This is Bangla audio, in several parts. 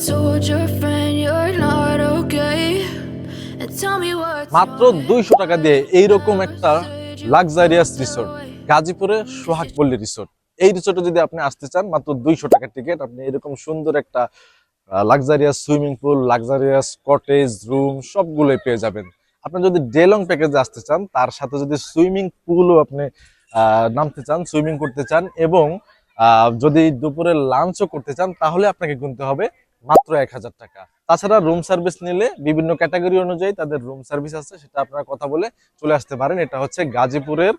told your friend you're not okay? And tell me what's মাত্র দুইশো টাকা দিয়ে এইরকম একটা লাক্সারিয়াস রিসোর্ট গাজীপুরে সোহাগপল্লী রিসোর্ট এই রিসোর্টে যদি আপনি আসতে চান মাত্র দুইশো টাকার টিকিট আপনি এরকম সুন্দর একটা luxurious swimming pool luxurious cottage room সবগুলোই পেয়ে যাবেন। আপনি যদি ডে লং প্যাকেজে আসতে চান তার সাথে যদি সুইমিং পুলও আপনি আহ, নামতে চান সুইমিং করতে চান এবং আহ, যদি দুপুরে লাঞ্চও করতে চান তাহলে আপনাকে গুনতে হবে মাত্র এক হাজার টাকা তাছাড়া রুম সার্ভিস নিলে বিভিন্ন ক্যাটাগরি অনুযায়ী তাদের রুম সার্ভিস আছে সেটা আপনারা কথা বলে চলে আসতে পারেন এটা হচ্ছে গাজীপুরের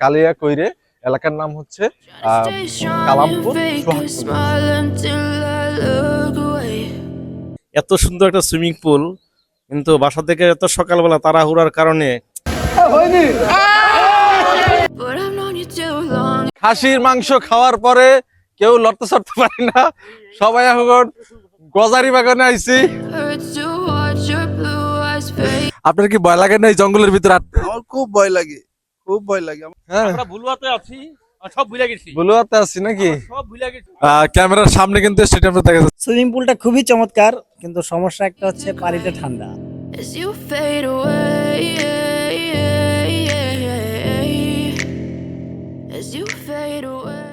কালিয়া কৈরে এলাকার নাম হচ্ছে কালামপুর. এত সুন্দর একটা সুইমিং পুল কিন্তু বাসা থেকে এত সকালবেলা তাড়াহুড়ার কারণে. খাসির মাংস খাওয়ার পরে কেউ লড়তে চড়তে পারে না সবাই এখন গজারি বাগানে আইছি. আপনার কি ভয় লাগে না এই জঙ্গলের ভিতরে? আমার খুব ভয় লাগে খুব ভয় লাগে। আমার হ্যাঁ। আমরা ভুলুয়াতে আছি আর সব ভুলে গেছি। বলুয়াতে আছি নাকি? সব ভুলে গেছি। ক্যামেরার সামনে কিন্তু স্টেডিয়ামটা দেখা যাচ্ছে। সুইমিং পুলটা খুবই চমৎকার কিন্তু সমস্যা একটা হচ্ছে পানিটা ঠান্ডা।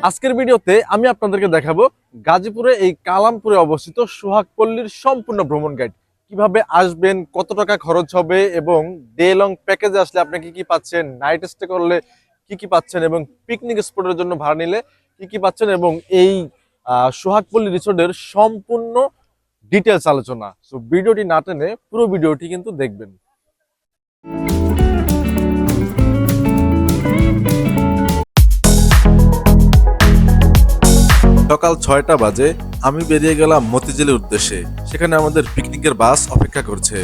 আজকের ভিডিওতে আমি আপনাদেরকে দেখাবো গাজীপুরে এই কালামপুরে অবস্থিত সোহাগপল্লীর সম্পূর্ণ ভ্রমণ গাইড কীভাবে আসবেন, কত টাকা খরচ হবে এবং ডে লং প্যাকেজে আসলে আপনি কি কি পাচ্ছেন নাইট স্টে করলে কি কি পাচ্ছেন এবং পিকনিক স্পটের জন্য ভাড়া নিলে কি কি পাচ্ছেন এবং এই সোহাগপল্লী রিসোর্টের সম্পূর্ণ ডিটেলস আলোচনা। সো ভিডিওটি না টেনে পুরো ভিডিওটি কিন্তু দেখবেন। সকাল ছয়টা বাজে আমি বেরিয়ে গেলাম মতিঝিলের উদ্দেশ্যে। সেখানে আমাদের পিকনিকের বাস অপেক্ষা করছে।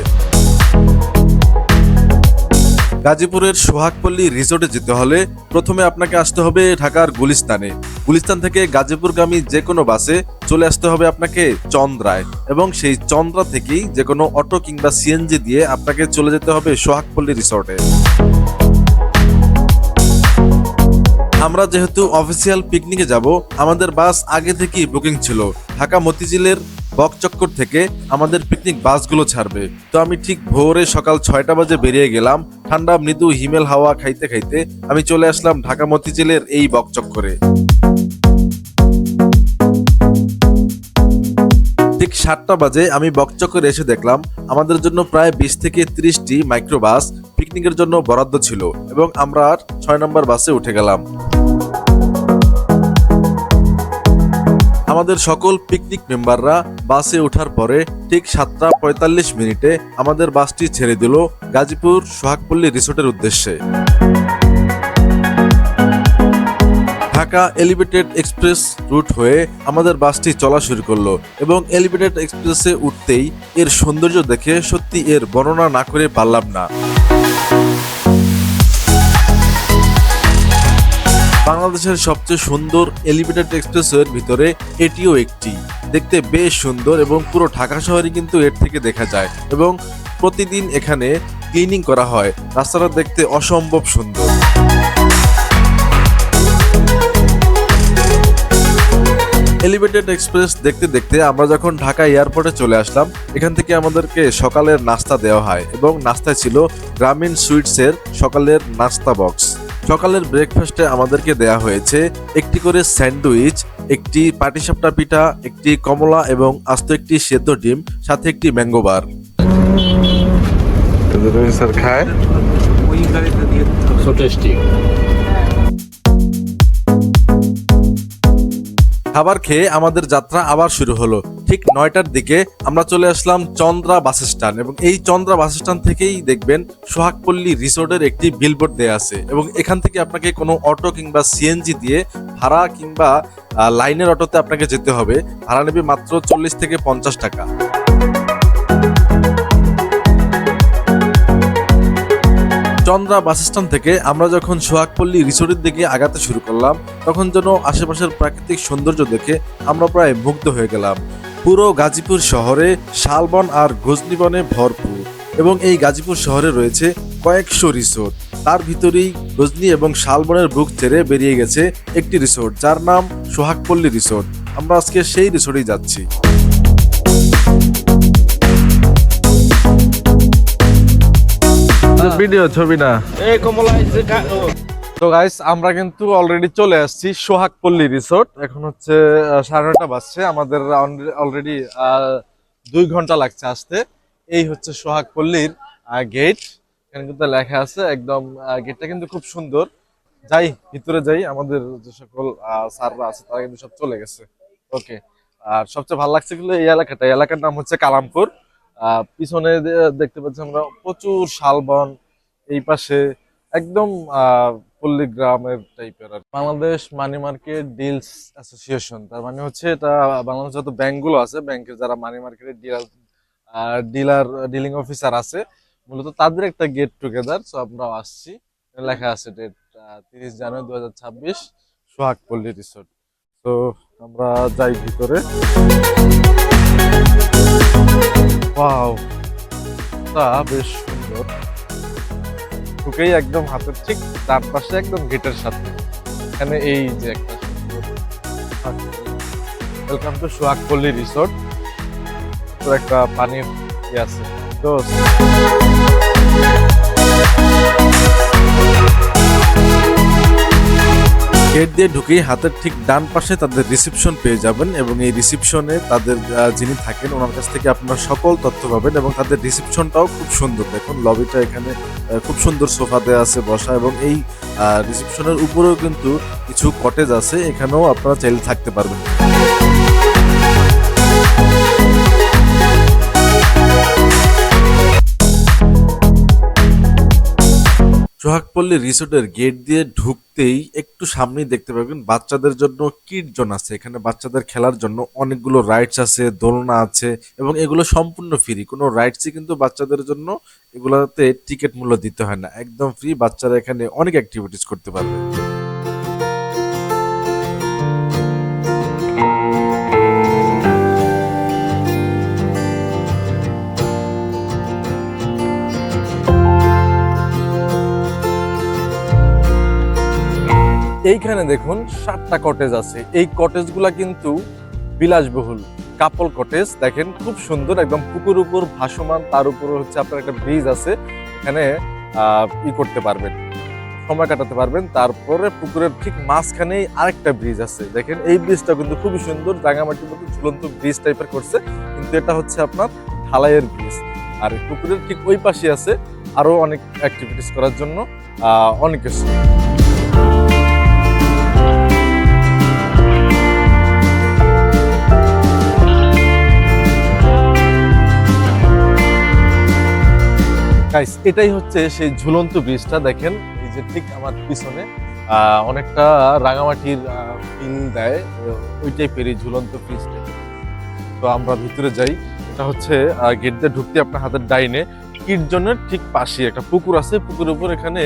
গাজীপুরের সোহাগপল্লী রিসোর্টে যেতে হলে প্রথমে আপনাকে আসতে হবে ঢাকার গুলিস্তানে। গুলিস্তান থেকে গাজীপুরগামী যে কোনো বাসে চলে আসতে হবে আপনাকে চন্দ্রায় এবং সেই চন্দ্রা থেকেই যে কোনো অটো কিংবা সিএনজি দিয়ে আপনাকে চলে যেতে হবে সোহাগপল্লী রিসোর্টে। আমরা যেহেতু অফিসিয়াল পিকনিকে যাব, আমাদের বাস আগে থেকেই বুকিং ছিল। ঢাকা মতিঝিলের বকচক্কর থেকে আমাদের পিকনিক বাসগুলো ছাড়বে। তো আমি ঠিক ভোরে সকাল ছয়টা বাজে বেরিয়ে গেলাম। ঠান্ডা, মৃদু, হিমেল হাওয়া খাইতে খাইতে আমি চলে আসলাম ঢাকা মতিঝিলের এই বকচক্করে। ঠিক সাতটা বাজে আমি বকচক্করে এসে দেখলাম, আমাদের জন্য প্রায় বিশ থেকে ত্রিশটি মাইক্রোবাস পিকনিকের জন্য বরাদ্দ ছিল এবং আমরা আর ছয় নম্বর বাসে উঠে গেলাম। আমাদের সকল পিকনিক মেম্বাররা বাসে ওঠার পরে ঠিক সাতটা পঁয়তাল্লিশ মিনিটে আমাদের বাসটি ছেড়ে দিল গাজীপুর সোহাগপল্লী রিসোর্টের উদ্দেশ্যে। ঢাকা এলিভেটেড এক্সপ্রেস রুট হয়ে আমাদের বাসটি চলা শুরু করল এবং এলিভেটেড এক্সপ্রেসে উঠতেই এর সৌন্দর্য দেখে সত্যি এর বর্ণনা না করে পারলাম না। বাংলাদেশের সবচেয়ে সুন্দর এলিভেটেড এক্সপ্রেসের ভিতরে এটিও একটি। দেখতে বেশ সুন্দর এবং পুরো ঢাকা শহরে কিন্তু এর থেকে দেখা যায় এবং প্রতিদিন এখানে ক্লিনিং করা হয়। রাস্তাটা দেখতে অসম্ভব সুন্দর। এলিভেটেড এক্সপ্রেস দেখতে দেখতে আমরা যখন ঢাকা এয়ারপোর্টে চলে আসলাম এখান থেকে আমাদেরকে সকালের নাস্তা দেওয়া হয় এবং নাস্তায় ছিল গ্রামীণ সুইটসের সকালের নাস্তা বক্স। সকালের ব্রেকফাস্টে আমাদেরকে দেয়া হয়েছে একটি করে স্যান্ডউইচ একটি পাটিসাপটা পিঠা একটি কমলা এবং আস্ত একটি সেদ্ধ ডিম সাথে একটি ম্যাঙ্গো বার। স্যার খায়? খাবার খেয়ে আমাদের যাত্রা আবার শুরু হলো। ঠিক নয়টার দিকে আমরা চলে আসলাম চন্দ্রা বাস স্ট্যান্ড এবং এই চন্দ্রা বাস স্ট্যান্ড থেকেই দেখবেন সোহাগপল্লী রিসোর্টের একটি বিলবোর্ড দেওয়া আছে এবং এখান থেকে আপনাকে কোনো অটো কিংবা সিএনজি দিয়ে ভাড়া কিংবা লাইনের অটোতে আপনাকে যেতে হবে। ভাড়া নেবে মাত্র চল্লিশ থেকে পঞ্চাশ টাকা। চন্দ্রা বাস স্ট্যান্ড থেকে আমরা যখন সোহাগপল্লী রিসোর্টের দিকে আগাতে শুরু করলাম, তখন যেন আশেপাশের প্রাকৃতিক সৌন্দর্য দেখে আমরা প্রায় মুগ্ধ হয়ে গেলাম। পুরো গাজীপুর শহরে শালবন আর গজনিবনে ভরপুর এবং এই গাজীপুর শহরে রয়েছে কয়েকশো রিসোর্ট। তার ভিতরেই গজনি এবং শালবনের বুক ছেড়ে বেরিয়ে গেছে একটি রিসোর্ট, যার নাম সোহাগপল্লী রিসোর্ট। আমরা আজকে সেই রিসোর্টেই যাচ্ছি। ভিডিও ছবি না। এই কমলা তো গাইস আমরা কিন্তু অলরেডি চলে আসছি সোহাগপল্লী রিসোর্ট এখন হচ্ছে সাড়ে নটা বাজছে। আমাদের অলরেডি দুই ঘণ্টা লাগছে আসতে। এই হচ্ছে সোহাগপল্লীর গেট এখানে কিন্তু লেখা আছে একদম গেটটা কিন্তু খুব সুন্দর। যাই ভিতরে যাই। আমাদের যে সকল আহ, স্যাররা আছে তারা কিন্তু সব চলে গেছে। ওকে আর সবচেয়ে ভালো লাগছে কিন্তু এই এলাকাটা। এলাকার নাম হচ্ছে কালামপুর। পিছনে দেখতে পাচ্ছি আমরা প্রচুর শালবন এই পাশে একদম পল্লী গ্রামের টাইপের আর Bangladesh money market deals association তার মানে হচ্ছে এটা বাংলাদেশ যত ব্যাংকগুলো আছে, ব্যাংকের যারা মানি মার্কেটের ডিলার ডিলার ডিলিং অফিসার আছে, মূলত তাদের একটা গেট টুগেদার সো আমরাও আসছি। লেখা আছে ডেট তিরিশ জানুয়ারি দু হাজার ছাব্বিশ সোহাগপল্লী রিসোর্ট তো আমরা যাই ভিতরে। ওয়াও, তা বেশ সুন্দর। ঢুকেই একদম হাতের ঠিক তার পাশে একদম গেটের সাথে। এখানে এই যে একটা ওয়েলকাম টু সোহাগপল্লী রিসোর্ট একটা পানির আছে। তো গেট দিয়ে ঢুকেই হাতের ঠিক ডান পাশে তাদের রিসিপশন পেয়ে যাবেন এবং এই রিসিপশনে তাদের যিনি থাকেন, ওনার কাছ থেকে আপনার সকল তথ্য পাবেন এবং তাদের রিসিপশনটাও খুব সুন্দর। দেখুন লবিটা এখানে খুব সুন্দর সোফা দেওয়া আছে বসা এবং এই রিসিপশনের উপরেও কিন্তু কিছু কটেজ আছে। এখানেও আপনারা চাইলে থাকতে পারবেন। সোহাগপল্লী রিসোর্টের গেট দিয়ে ঢুকতেই একটু সামনেই দেখতে পাবেন বাচ্চাদের জন্য কিট জোন আছে। এখানে বাচ্চাদের খেলার জন্য অনেকগুলো রাইডস আছে, দোলনা আছে এবং এগুলো সম্পূর্ণ ফ্রি কোনো রাইডসই কিন্তু বাচ্চাদের জন্য এগুলোতে টিকিট মূল্য দিতে হয় না। একদম ফ্রি বাচ্চারা এখানে অনেক অ্যাক্টিভিটিস করতে পারবে। এইখানে দেখুন সাতটা কটেজ আছে। এই কটেজগুলা কিন্তু বিলাসবহুল। কাপল কটেজ দেখেন খুব সুন্দর, একদম পুকুর উপর ভাসমান, তার উপর হচ্ছে আপনার একটা ব্রিজ আছে, এখানে ই করতে পারবেন, সময় কাটাতে পারবেন। তারপরে পুকুরের ঠিক মাঝখানেই আরেকটা ব্রিজ আছে। দেখেন এই ব্রিজটা কিন্তু খুবই সুন্দর, রাঙামাটির মতো ঝুলন্ত ব্রিজ টাইপের করছে, কিন্তু এটা হচ্ছে আপনার ঢালাইয়ের ব্রিজ আর পুকুরের ঠিক ওই পাশে আছে আরও অনেক অ্যাক্টিভিটিস করার জন্য অনেক কিছু। গাইস এটাই হচ্ছে সেই ঝুলন্ত ব্রিজটা দেখেন এই যে ঠিক আমার পিছনে অনেকটা রাঙামাটির ফিল দেয় আহ, ওই টাইপের এই ঝুলন্ত ব্রিজটা তো আমরা ভিতরে যাই। এটা হচ্ছে গেট দিয়ে ঢুকতে আপনার হাতের ডাইনে কিট জনের ঠিক পাশে একটা পুকুর আছে। পুকুরের উপর এখানে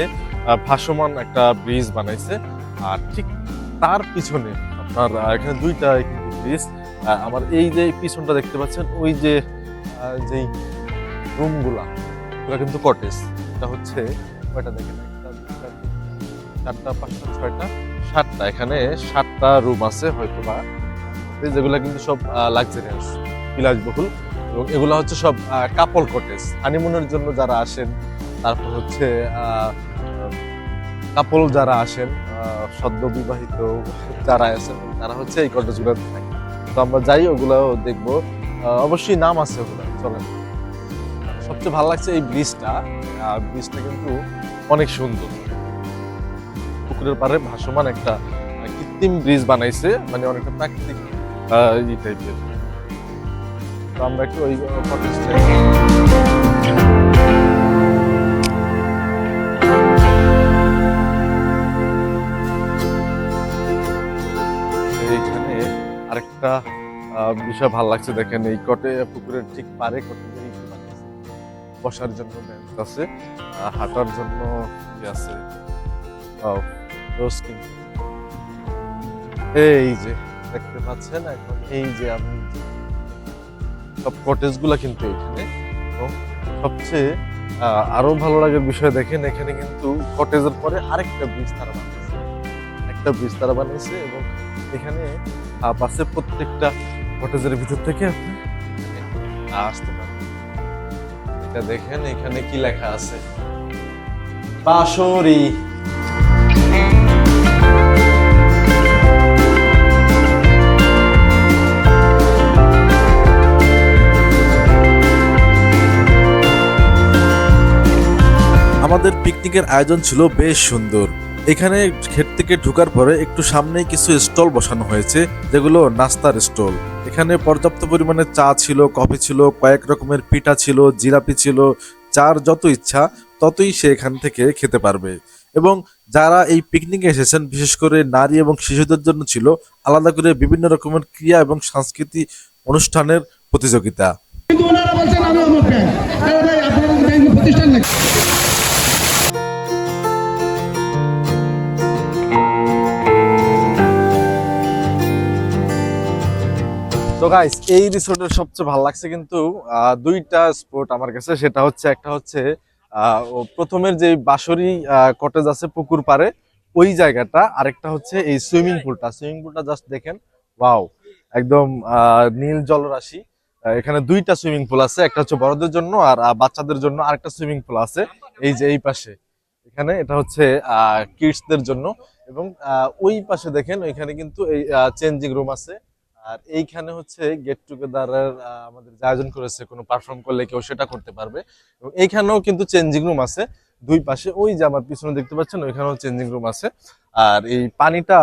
ভাসমান একটা ব্রিজ বানাইছে। আর ঠিক তার পিছনে আপনার এখানে দুইটা ব্রিজ আমার এই যে পিছনটা দেখতে পাচ্ছেন ওই যে যেই রুমগুলা কিন্তু কটেজ। এটা হচ্ছে কয়টা দেখেন? চারটা, পাঁচটা, ছয়টা, সাতটা। এখানে সাতটা রুম আছে হয়তো বা যেগুলো কিন্তু সব লাক্সারিয়াস বিলাসবহুল। এবং এগুলো হচ্ছে সব কাপল কটেজ হানিমুনের জন্য যারা আসেন, তারপর হচ্ছে কাপল যারা আসেন সদ্য বিবাহিত যারা আছেন, তারা হচ্ছে এই কটেজগুলো থাকে তো আমরা যাই ওগুলো দেখব। অবশ্যই নাম আছে ওগুলো চলেন। সবচেয়ে ভালো লাগছে এই ব্রিজটা ব্রিজটা কিন্তু অনেক সুন্দর পুকুরের পাড়ে ভাসমান একটা কৃত্রিম ব্রিজ বানাইছে মানে অনেকটা প্রাকৃতিক ই টাইপের তো আমরা একটু ওই এইখানে আরেকটা বিষয় ভালো লাগছে দেখেন, এই কটে পুকুরের ঠিক পারে বানিয়েছে। বসার জন্য বেঞ্চ আছে হাঁটার জন্য কি আছে এই যে, দেখতে পাচ্ছেন এখন, এই যে আমি সব কটেজগুলা কিন্তু এখানে, এবং সবচেয়ে আরও ভালো লাগার বিষয় দেখেন, এখানে কিন্তু কটেজের পরে আরেকটা ব্রিজ তারা বানিয়েছে। একটা ব্রিজ তারা বানিয়েছে, এবং এখানে বাসে প্রত্যেকটা কটেজের ভিতর থেকে আপনি আসতে এটা দেখেন এখানে কি লেখা আছে? বাঁশরি। আমাদের পিকনিকের আয়োজন ছিল বেশ সুন্দর। এখানে ক্ষেত থেকে ঢোকার পরে একটু সামনেই কিছু স্টল বসানো হয়েছে, যেগুলো নাস্তার স্টল। এখানে পর্যাপ্ত পরিমাণে চা ছিল, কফি ছিল, কয়েক রকমের পিঠা ছিল, জিলাপি ছিল যার যত ইচ্ছা ততই সে এখান থেকে খেতে পারবে। এবং যারা এই পিকনিকে এসেছেন, বিশেষ করে নারী এবং শিশুদের জন্য ছিল, আলাদা করে বিভিন্ন রকমের ক্রিয়া এবং সাংস্কৃতিক অনুষ্ঠানের প্রতিযোগিতা। প্রতিষ্ঠান তো গাইস এই রিসোর্টের সবচেয়ে ভালো লাগছে কিন্তু দুইটা স্পট আমার কাছে। সেটা হচ্ছে, একটা হচ্ছে প্রথমের যে বাঁশরি কটেজ আছে পুকুর পাড়ে, ওই জায়গাটা। আরেকটা হচ্ছে এই সুইমিং পুলটা সুইমিং পুলটা জাস্ট দেখেন ওয়াও একদম নীল জলরাশি। এখানে দুইটা সুইমিং পুল আছে, একটা হচ্ছে বড়দের জন্য আর বাচ্চাদের জন্য আরেকটা সুইমিং পুল আছে, এই যে এই পাশে। এখানে এটা হচ্ছে কিডসদের জন্য। এবং ওই পাশে দেখেন, ওইখানে কিন্তু এই চেঞ্জিং রুম আছে। আর এইখানে হচ্ছে গেট টুগেদারের আমাদের যে আয়োজন করেছে কোনো পারফর্ম করলে কেউ সেটা করতে পারবে। এবং এইখানেও কিন্তু চেঞ্জিং রুম আছে। দুই পাশে ওই যে আমার পিছনে দেখতে পাচ্ছেন ওইখানেও চেঞ্জিং রুম আছে। আর এই পানিটা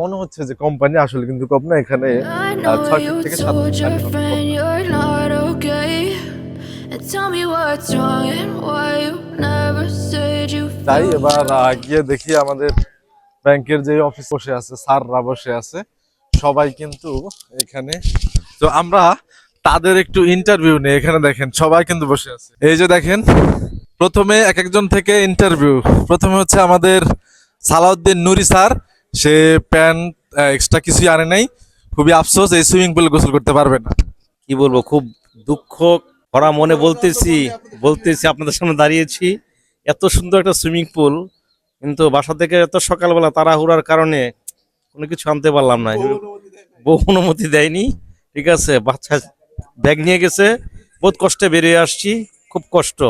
মনে হচ্ছে যে কোম্পানি আসলে কিন্তু কম না এখানে ছয় থেকে সাত তাই এবার গিয়ে দেখি আমাদের ব্যাংকের যে অফিস বসে আছে স্যাররা বসে আছে। সবাই কিন্তু এখানে। তো আমরা তাদের একটু ইন্টারভিউ নেই। এখানে দেখেন, সবাই কিন্তু বসে আছে। এই যে দেখেন, প্রথমে এক একজন থেকে ইন্টারভিউ প্রথমে হচ্ছে আমাদের সালাউদ্দিন নুরি স্যার। সে প্যান্ট এক্সট্রা কিছুই আনে নাই। খুবই আফসোস, এই সুইমিং পুলে গোসল করতে পারবে না। কি বলব, খুব দুঃখ ভরা মনে বলতেছি বলতেছি, আপনাদের সামনে দাঁড়িয়েছি। এত সুন্দর একটা সুইমিং পুল কিন্তু বাসা থেকে এত সকালবেলা তাড়াহুড়ার কারণে কোনো কিছু আনতে পারলাম না। বহু অনুমতি দেয়নি। ঠিক আছে বাচ্চা ব্যাগ নিয়ে গেছে। বহুত কষ্টে বেরিয়ে আসছি খুব কষ্ট।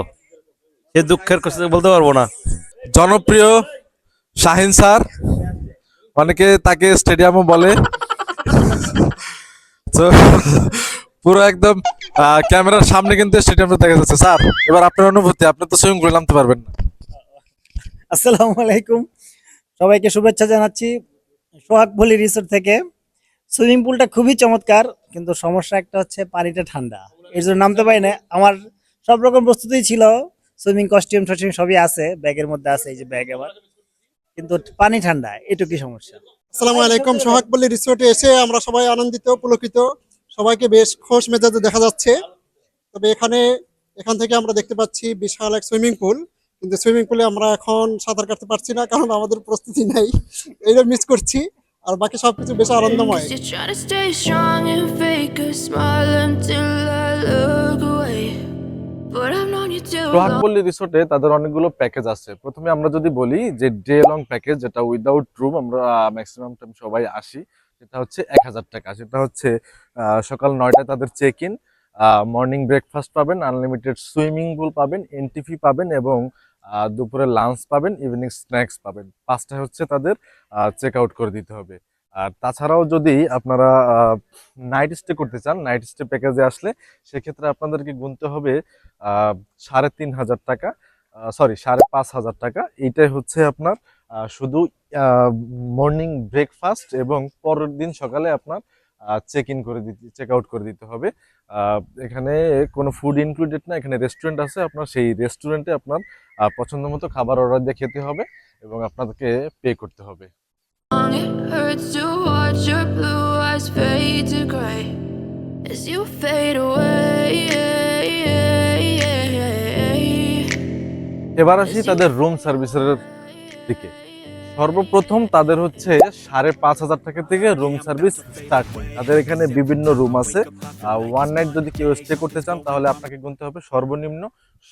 সে দুঃখের কষ্ট বলতে পারব না। জনপ্রিয় শাহিন স্যার অনেকে তাকে স্টেডিয়ামও বলে। তো পুরো একদম ক্যামেরার সামনে কিন্তু স্টেডিয়ামটা দেখা যাচ্ছে। স্যার এবার আপনার অনুভূতি আপনি তো সুইমিং করে নামতে পারবেন না। আসসালামু আলাইকুম। সবাইকে শুভেচ্ছা জানাচ্ছি। সোহাগবলি রিসোর্ট থেকে সুইমিং পুলটা খুবই চমৎকার, কিন্তু সমস্যা একটা হচ্ছে পানিটা ঠান্ডা। এর জন্য নামতে পারি না। আমার সব রকম প্রস্তুতি ছিল। সুইমিং কস্টিউম টস্টিউম সবই আছে, ব্যাগের মধ্যে আছে, এই যে ব্যাগ আমার। কিন্তু পানি ঠান্ডা, এটুকুই সমস্যা। আসসালামু আলাইকুম সোহাগপল্লী রিসোর্টে এসে আমরা সবাই আনন্দিত, পুলকিত। সবাইকে বেশ খোশ মেজাজে দেখা যাচ্ছে। তবে এখানে, এখান থেকে আমরা দেখতে পাচ্ছি বিশাল এক সুইমিং পুল কিন্তু সুইমিং পুলে আমরা এখন সাঁতার কাটতে পারছি না কারণ আমাদের প্রস্তুতি নাই। এইটা মিস করছি আর বাকি সবকিছু বেশ আনন্দময়। রিসোর্টে তাদের অনেকগুলো প্যাকেজ আছে। প্রথমে আমরা যদি বলি যে ডে লং প্যাকেজ যেটা উইদাউট রুম আমরা ম্যাক্সিমাম টাইম সবাই আসি সেটা হচ্ছে এক হাজার টাকা। সেটা হচ্ছে সকাল নয়টায় তাদের চেক ইন মর্নিং ব্রেকফাস্ট পাবেন আনলিমিটেড সুইমিং পুল পাবেন এনটিফি পাবেন এবং দুপুরে লাঞ্চ পাবেন ইভিনিং স্ন্যাক্স পাবেন। পাঁচটায় হচ্ছে তাদের চেক আউট করে দিতে হবে। আর তাছাড়াও যদি আপনারা নাইট স্টে করতে চান নাইট স্টে প্যাকেজে আসলে সেক্ষেত্রে আপনাদেরকে গুনতে হবে সাড়ে তিন হাজার টাকা সরি সাড়ে পাঁচ হাজার টাকা। এইটাই হচ্ছে আপনার শুধু মর্নিং ব্রেকফাস্ট এবং পরের দিন সকালে আপনার চেক ইন করে দিতে চেক আউট করে দিতে হবে। এখানে কোনো ফুড ইনক্লুডেড না এখানে রেস্টুরেন্ট আছে আপনার সেই রেস্টুরেন্টে আপনার পছন্দ মতো খাবার অর্ডার দিয়ে খেতে হবে এবং আপনাদেরকে পে করতে হবে. এবার আসি তাদের রুম সার্ভিসের দিকে। সর্বপ্রথম তাদের হচ্ছে সাড়ে পাঁচ হাজার টাকা থেকে রুম সার্ভিস স্টার্ট তাদের এখানে বিভিন্ন রুম আছে। ওয়ান নাইট যদি কেউ স্টে করতে চান, তাহলে আপনাকে গুনতে হবে সর্বনিম্ন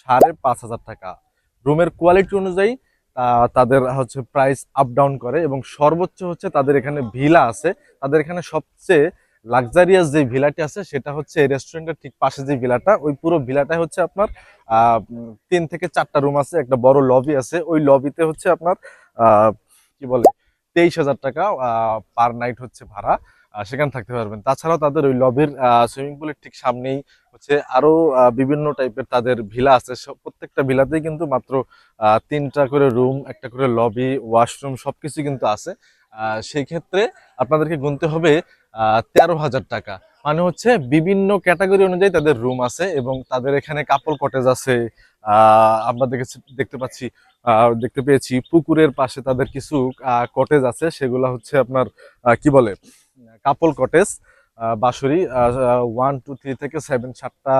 সাড়ে পাঁচ হাজার টাকা। রুমের কোয়ালিটি অনুযায়ী তাদের হচ্ছে প্রাইস আপ ডাউন করে এবং সর্বোচ্চ হচ্ছে তাদের এখানে ভিলা আছে। তাদের এখানে সবচেয়ে লাক্সারিয়াস যে ভিলাটি আছে, সেটা হচ্ছে রেস্টুরেন্টের ঠিক পাশে যে ভিলাটা ওই পুরো ভিলাটাই হচ্ছে আপনার তিন থেকে চারটা রুম আছে, একটা বড় লবি আছে। ওই লবিতে হচ্ছে আপনার কি বলে, তেইশ হাজার টাকা পার নাইট হচ্ছে ভাড়া। সেখানে থাকতে পারবেন। তাছাড়াও তাদের ওই লবির সুইমিং পুলের ঠিক সামনেই হচ্ছে আরও বিভিন্ন টাইপের তাদের ভিলা আছে। প্রত্যেকটা ভিলাতেই কিন্তু মাত্র তিনটা করে রুম একটা করে লবি ওয়াশরুম সব সবকিছু কিন্তু আছে। সেই ক্ষেত্রে আপনাদেরকে গুনতে হবে তেরো হাজার টাকা। মানে হচ্ছে বিভিন্ন ক্যাটাগরি অনুযায়ী তাদের রুম আছে এবং তাদের এখানে কাপল কটেজ আছে। আমরা দেখেছি, দেখতে পাচ্ছি দেখতে পেয়েছি পুকুরের পাশে তাদের কিছু কটেজ আছে। সেগুলো হচ্ছে আপনার কি বলে? কাপল কটেজ বাসুরি ওয়ান টু থ্রি থেকে সেভেন সাতটা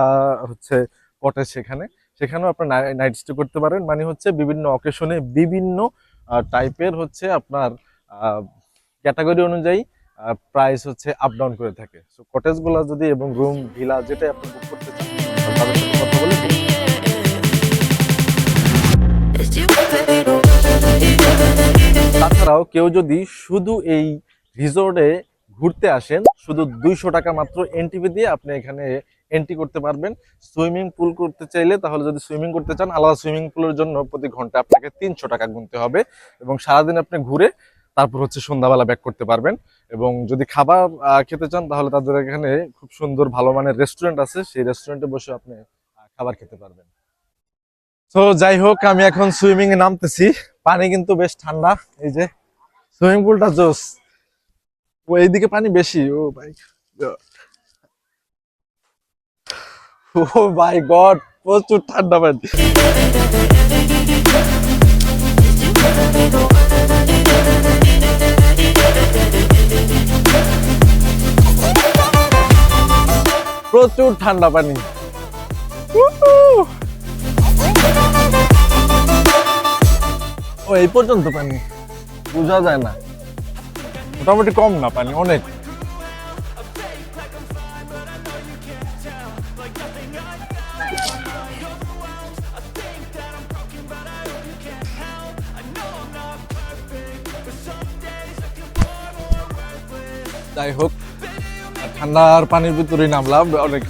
হচ্ছে কটেজ সেখানে। সেখানেও আপনার নাইট স্টে করতে পারেন। মানে হচ্ছে বিভিন্ন অকেশনে বিভিন্ন টাইপের হচ্ছে আপনার ক্যাটাগরি অনুযায়ী প্রাইস হচ্ছে আপ ডাউন করে থাকে। সো কটেজগুলো যদি এবং রুম ভিলা যেটাই আপনি বুক করতে চান. তাছাড়াও কেউ যদি শুধু এই রিসোর্টে ঘুরতে আসেন, শুধু দুইশো টাকা মাত্র এন্ট্রি দিয়ে আপনি এখানে এন্ট্রি করতে পারবেন। সুইমিং পুল করতে চাইলে তাহলে যদি সুইমিং করতে চান, আলাদা সুইমিং পুলের জন্য প্রতি ঘণ্টা আপনাকে তিনশো টাকা গুনতে হবে। এবং সারাদিন আপনি ঘুরে তারপর হচ্ছে সন্ধ্যাবেলা ব্যাক করতে পারবেন। এবং যদি খাবার খেতে চান, তাহলে তাদের এখানে খুব সুন্দর ভালো মানের রেস্টুরেন্ট আছে। সেই রেস্টুরেন্টে বসে আপনি খাবার খেতে পারবেন। তো যাই হোক, আমি এখন সুইমিং এ নামতেছি। পানি কিন্তু বেশ ঠান্ডা, এই যে সুইমিং পুলটা জোস। ও, এইদিকে পানি বেশি, ও ভাই ও ভাই গড, প্রচুর ঠান্ডা পানি। প্রচুর ঠান্ডা পানি। ও, এই পর্যন্ত পানি। বোঝা যায় না। মোটামুটি কম না পানি, অনেক। যাই হোক ঠান্ডার পানির ভিতরে নামলাম অনেক।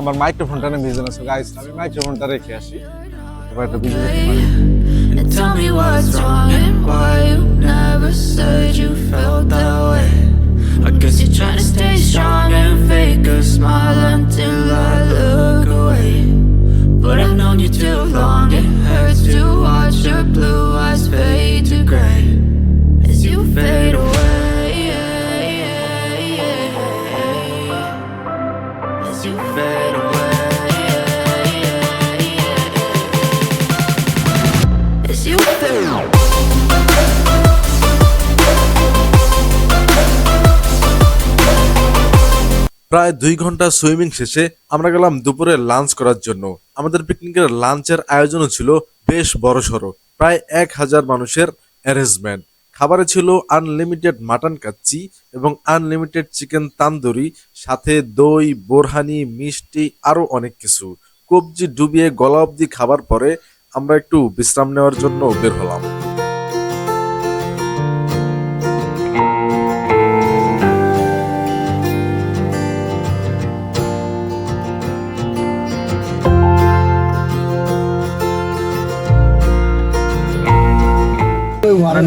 আমার মাইক্রোফোনটা না ভিজে আছে গাইস আমি মাইক্রোফোনটা রেখে আসি এবার একটা ভিজে যেতে পারি And tell me what's wrong and why you never said you felt that way. I guess you're trying to stay strong and fake a smile until I look away. But I've known you too প্রায় দুই ঘণ্টা সুইমিং শেষে আমরা গেলাম দুপুরে লাঞ্চ করার জন্য। আমাদের পিকনিকের লাঞ্চের আয়োজনও ছিল বেশ বড় বড়সড় প্রায় এক হাজার মানুষের অ্যারেঞ্জমেন্ট খাবারে ছিল আনলিমিটেড মাটন কাচ্চি এবং আনলিমিটেড চিকেন তান্দুরি, সাথে দই, বোরহানি, মিষ্টি আরও অনেক কিছু। কবজি ডুবিয়ে গলা অবধি খাবার পরে আমরা একটু বিশ্রাম নেওয়ার জন্য বের হলাম।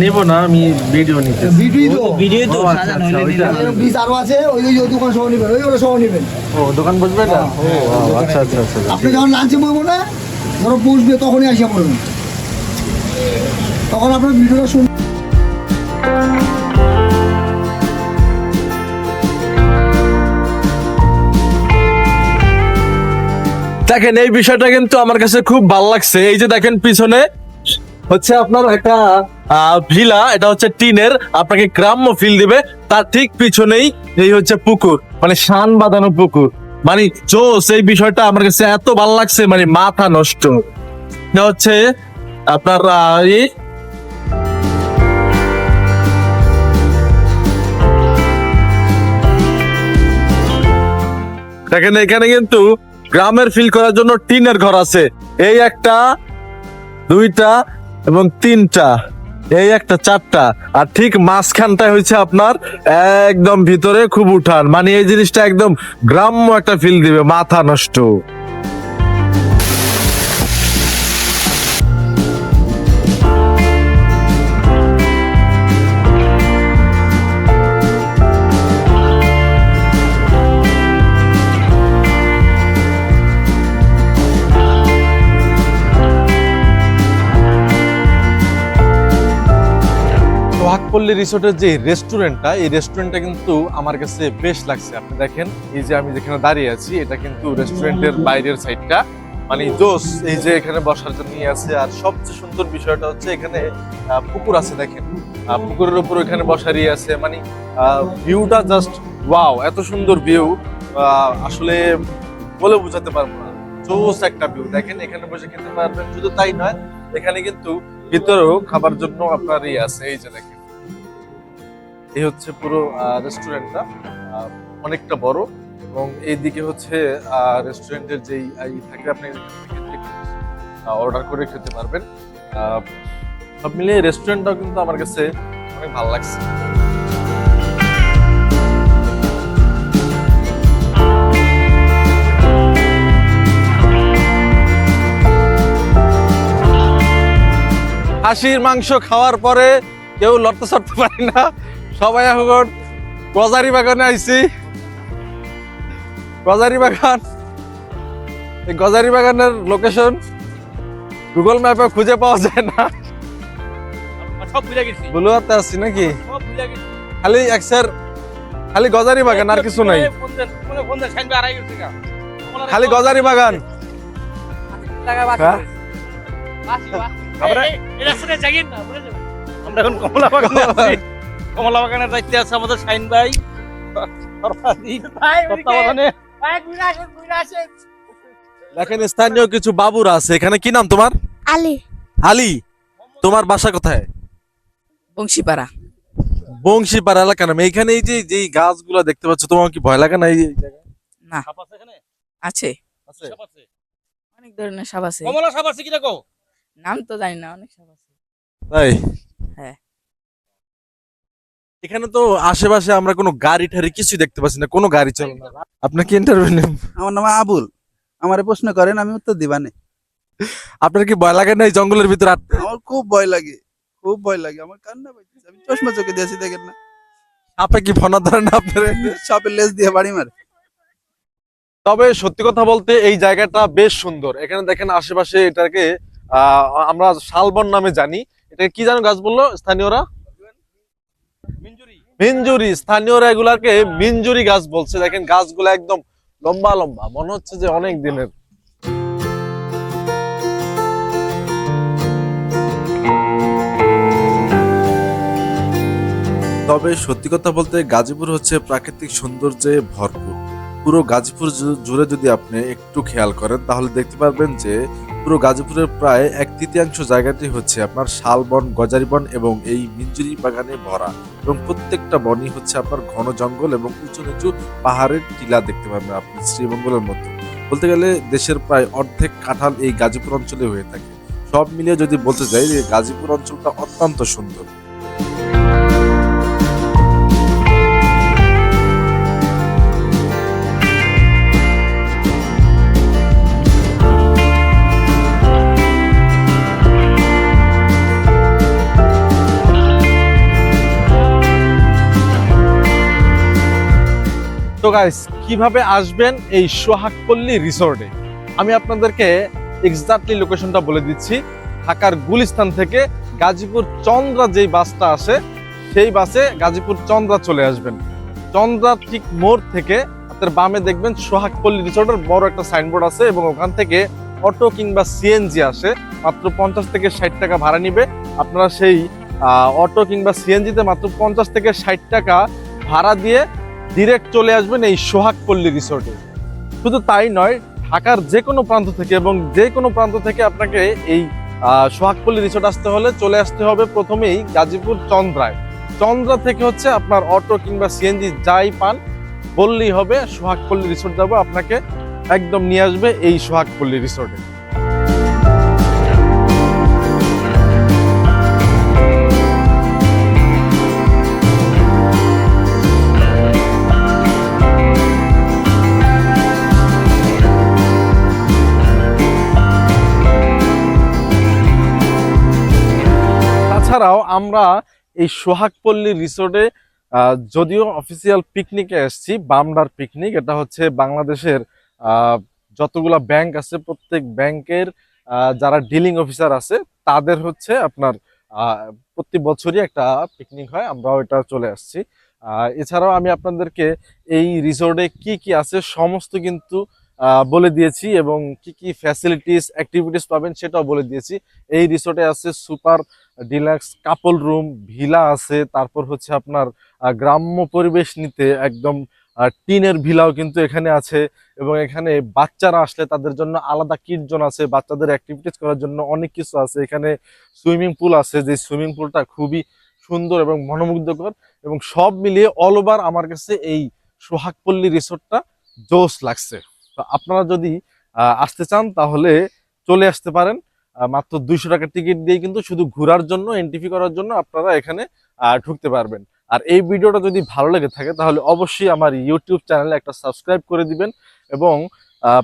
নিব না আমি ভিডিও নিতে ভিডিও তো। ভিডিও তো। আচ্ছা, আচ্ছা, ওইটা। আরও আছে ওই ওই দোকান সহ নেবেন ওই ওগুলো সহ নেবেন। ও দোকান বসবে না ও আচ্ছা আচ্ছা আচ্ছা আপনি যখন লাঞ্চে বলব না ধরো বসবে তখনই আসিয়া পড়বেন তখন আপনার ভিডিওটা শুন দেখেন এই বিষয়টা কিন্তু আমার কাছে খুব ভালো লাগছে। এই যে দেখেন পিছনে হচ্ছে আপনার একটা ভিলা, এটা হচ্ছে টিনের, আপনাকে গ্রাম্য ফিল দিবে, তার ঠিক পিছনেই এই হচ্ছে পুকুর মানে শান বাঁধানো পুকুর। মানে জোস, এই বিষয়টা আমার কাছে এত ভালো লাগছে মানে মাথা নষ্ট। হচ্ছে আপনার এই দেখেন, এখানে কিন্তু গ্রামের ফিল করার জন্য টিনের ঘর আছে। এই একটা, দুইটা এবং তিনটা, এই একটা চারটা। আর ঠিক মাঝখানটায় হয়েছে আপনার একদম ভিতরে খুব উঠান। মানে এই জিনিসটা একদম গ্রাম্য একটা ফিল দিবে, মাথা নষ্ট। সোহাগপল্লী রিসোর্টের যে রেস্টুরেন্টটা, এই রেস্টুরেন্টটা কিন্তু আমার কাছে বেশ লাগছে। আপনি দেখেন, এই যে আমি যেখানে দাঁড়িয়ে আছি, এটা কিন্তু রেস্টুরেন্টের বাইরের সাইডটা। মানে জোস, এই যে এখানে বসার জন্য ইয়ে আছে। আর সবচেয়ে সুন্দর বিষয়টা হচ্ছে এখানে পুকুর আছে দেখেন। পুকুরের উপর এখানে বসার ইয়ে আছে। মানে ভিউটা জাস্ট ওয়াও এত সুন্দর ভিউ। আসলে বলে বোঝাতে পারব না। জোস একটা ভিউ। দেখেন, এখানে বসে খেতে পারবেন। শুধু তাই নয়, এখানে কিন্তু ভিতরেও খাবার জন্য আপনার ইয়ে আছে। এই যে দেখেন। এই হচ্ছে পুরো রেস্টুরেন্টটা অনেকটা বড় এবং এইদিকে হচ্ছে রেস্টুরেন্টের যেই থাকে, আপনি অর্ডার করে খেতে পারবেন। সব মিলিয়ে রেস্টুরেন্টটাও কিন্তু আমার কাছে অনেক ভালো লাগছে। হাসির মাংস খাওয়ার পরে কেউ লড়তে চড়তে পারে না। সবাই এখন গজারি বাগানে আইছি গজারি বাগান এই গজারি বাগানের লোকেশন গুগল ম্যাপে খুঁজে পাওয়া যায় না। সব ভুলে গেছি বুলুয়াতে আছি নাকি? সব ভুলে গেছি খালি একসের খালি গজারি বাগান আর কিছু নাই। খালি গজারি বাগান? আমরা আমরা এখন কমলা বাগানে। কমলা বাগানের দায়িত্বে আছে আমাদের শাইন ভাই। দেখেন স্থানীয় কিছু বাবুরা আছে। এখানে কি নাম তোমার? আলী। আলী তোমার বাসা কোথায়? বংশীপাড়া। বংশীপাড়া এলাকা নাম। এইখানে এই যে যেই গাছগুলো দেখতে পাচ্ছ তোমার কি ভয় লাগে না এই না। আছে এখানে? আছে। আছে? সাপ আছে? অনেক ধরনের সাপ আছে। কমলা সাপ আছে কি দেখো? নাম তো জানি না অনেক সাপ আছে। তাই? হ্যাঁ। এখানে তো আশেপাশে আমরা কোনো গাড়ি টাড়ি কিছু দেখতে পাচ্ছি না কোনো গাড়ি চলে না। আপনার কি ইন্টারভিউ নেন আমার নাম আবুল। আমারে প্রশ্ন করেন আমি উত্তর দিবানে আপনার কি ভয় লাগে না এই জঙ্গলের ভিতরে হাঁটতে? আমার খুব ভয় লাগে খুব ভয় লাগে। আমার কান্না পাইতেছে আমি চশমা চোখে দিয়েছি দেখেন না। সাপে কি ফনা ধরে না আপনার? সাপের লেজ দিয়ে বাড়ি মারে। তবে সত্যি কথা বলতে এই জায়গাটা বেশ সুন্দর। এখানে দেখেন আশেপাশে এটাকে আহ, আমরা শালবন নামে জানি। এটা কি জানো গাছ বলল স্থানীয়রা? মিঞ্জুরি। মিঞ্জুরি স্থানীয়রা এগুলাকে মিঞ্জুরি গাছ বলছে। দেখেন গাছগুলো একদম লম্বা লম্বা মনে হচ্ছে যে অনেক দিনের। তবে সত্যি কথা বলতে গাজীপুর হচ্ছে প্রাকৃতিক সৌন্দর্যে ভরপুর। পুরো গাজীপুর জুড়ে যদি আপনি একটু খেয়াল করেন, তাহলে দেখতে পারবেন যে পুরো গাজীপুরের প্রায় এক তৃতীয়াংশ জায়গাটি হচ্ছে আপনার শালবন, গজারিবন এবং এই মিঞ্জুরি বাগানে ভরা এবং প্রত্যেকটা বনই হচ্ছে আপনার ঘন জঙ্গল এবং উঁচু নিচু পাহাড়ের টিলা দেখতে পাবেন আপনি শ্রীমঙ্গলের মতো। বলতে গেলে দেশের প্রায় অর্ধেক কাঁঠাল এই গাজীপুর অঞ্চলে হয়ে থাকে। সব মিলিয়ে যদি বলতে যাই, যে গাজীপুর অঞ্চলটা অত্যন্ত সুন্দর। তো গাইস কীভাবে আসবেন এই সোহাগপল্লী রিসোর্টে? আমি আপনাদেরকে এক্সাক্টলি লোকেশনটা বলে দিচ্ছি। ঢাকার গুলিস্তান থেকে গাজীপুর চন্দ্রা যেই বাসটা আসে, সেই বাসে গাজীপুর চন্দ্রা চলে আসবেন। চন্দ্রা ঠিক মোড় থেকে আপনার বামে দেখবেন সোহাগপল্লী রিসোর্টের বড় একটা সাইনবোর্ড আছে এবং ওখান থেকে অটো কিংবা সিএনজি আসে। মাত্র পঞ্চাশ থেকে ষাট টাকা ভাড়া নিবে। আপনারা সেই অটো কিংবা সিএনজিতে মাত্র পঞ্চাশ থেকে ষাট টাকা ভাড়া দিয়ে ডিরেক্ট চলে আসবেন এই সোহাগপল্লী রিসোর্টে শুধু তাই নয়, ঢাকার যে কোনো প্রান্ত থেকে এবং যে কোনো প্রান্ত থেকে আপনাকে এই সোহাগপল্লী রিসোর্ট আসতে হলে চলে আসতে হবে প্রথমেই গাজীপুর চন্দ্রায়। চন্দ্রা থেকে হচ্ছে আপনার অটো কিংবা সিএনজি যাই পান, বললেই হবে, সোহাগপল্লী রিসোর্ট যাব, আপনাকে একদম নিয়ে আসবে এই সোহাগপল্লী রিসোর্টে আমরা এই সোহাগপল্লী রিসোর্টে যদিও অফিসিয়াল পিকনিকে এসেছি বামডার পিকনিক এটা হচ্ছে বাংলাদেশের যতগুলা ব্যাংক আছে, প্রত্যেক ব্যাংকের যারা ডিলিং অফিসার আছে, তাদের হচ্ছে আপনার প্রতি বছরই একটা পিকনিক হয়, আমরাও এটা চলে আসছি। এছাড়াও আমি আপনাদেরকে এই রিসোর্টে কি কি আছে, সমস্ত কিন্তু বলে দিয়েছি এবং কি কি ফ্যাসিলিটিস অ্যাক্টিভিটিস পাবেন সেটাও বলে দিয়েছি। এই রিসোর্টে আছে super deluxe couple room villa আছে, তারপর হচ্ছে আপনার গ্রাম্য পরিবেশ নিতে একদম টিনের ভিলাও কিন্তু এখানে আছে এবং এখানে বাচ্চারা আসলে তাদের জন্য আলাদা কিট জোন আছে, বাচ্চাদের অ্যাক্টিভিটিস করার জন্য অনেক কিছু আছে। এখানে সুইমিং পুল আছে, যে সুইমিং পুলটা খুবই সুন্দর এবং মনোমুগ্ধকর এবং সব মিলিয়ে অল ওভার আমার কাছে এই সোহাগপল্লী রিসোর্টটা জোস লাগছে। তো আপনারা যদি আসতে চান তাহলে চলে আসতে পারেন। মাত্র দুইশো টাকার টিকিট দিয়ে কিন্তু শুধু ঘোরার জন্য এন্ট্রি করার জন্য আপনারা এখানে ঢুকতে পারবেন। আর এই ভিডিওটা যদি ভালো লেগে থাকে তাহলে অবশ্যই আমার ইউটিউব চ্যানেলে একটা সাবস্ক্রাইব করে দিবেন এবং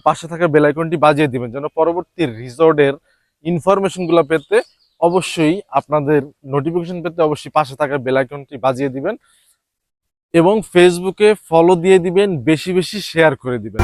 পাশে থাকা বেলাইকনটি বাজিয়ে দিবেন যেন পরবর্তী রিসোর্টের ইনফরমেশনগুলো পেতে অবশ্যই আপনাদের নোটিফিকেশন পেতে অবশ্যই পাশে থাকা বেলাইকনটি বাজিয়ে দিবেন। এবং ফেসবুকে ফলো দিয়ে দিবেন বেশি বেশি শেয়ার করে দিবেন।